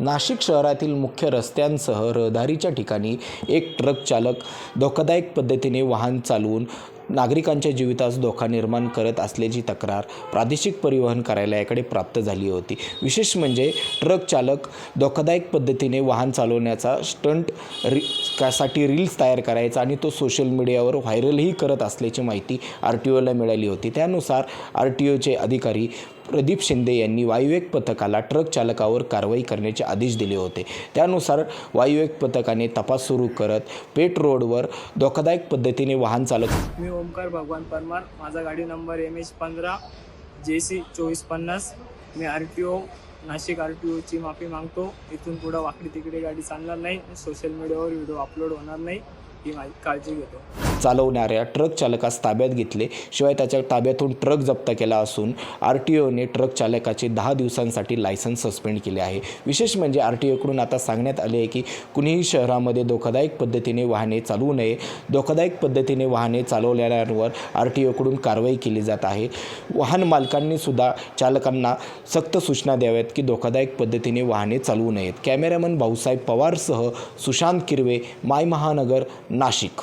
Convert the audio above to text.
नाशिक शहरातील मुख्य रस्त्यांसह रहदारीच्या ठिकाणी एक ट्रक चालक धोकादायक पद्धतीने वाहन चालवून नागरिकांच्या जीवितास धोका निर्माण करत असल्याची तक्रार प्रादेशिक परिवहन कार्यालयाकडे प्राप्त झाली होती. विशेष म्हणजे ट्रक चालक धोकादायक पद्धतीने वाहन चालवण्याचा स्टंट री साठी रील्स तयार करायचा आणि तो सोशल मीडियावर व्हायरलही करत असल्याची माहिती आर टी ओला मिळाली होती. त्यानुसार आर टी ओचे अधिकारी प्रदीप शिंदे यांनी वायुवेग पथकाला ट्रक चालकावर कारवाई करण्याचे आदेश दिले होते. त्यानुसार वायुवेग पथकाने तपास सुरू करत पेट रोडवर धोकादायक पद्धतीने वाहन चालक मी ओमकार भगवान परमार. माझा गाडी नंबर एम एच पंधरा जे सी चोवीस पन्नास. मी R T O Nashik R T ओची माफी मागतो. इथून पुढं वाकडी तिकडे गाडी चालणार नाही. सोशल मीडियावर व्हिडिओ अपलोड होणार नाही. ही माझी काळजी घेतो. चालवणाऱ्या ट्रक चालकास ताब्यात घेतले. शिवाय त्याच्या ताब्यातून ट्रक जप्त केला असून आर टी ओने ट्रक चालकाचे दहा दिवसांसाठी लायसन्स सस्पेंड केले आहे. विशेष म्हणजे आर टी ओकडून आता सांगण्यात आले आहे की कुणीही शहरामध्ये धोकादायक पद्धतीने वाहने चालवू नये. धोकादायक पद्धतीने वाहने चालवल्यावर आर टी ओकडून कारवाई केली जात आहे. वाहन मालकांनी सुद्धा चालकांना सक्त सूचना द्याव्यात की धोकादायक पद्धतीने वाहने चालवू नयेत. कॅमेरामन भाऊसाहेब पवारसह सुशांत किरवे माय महानगर नाशिक.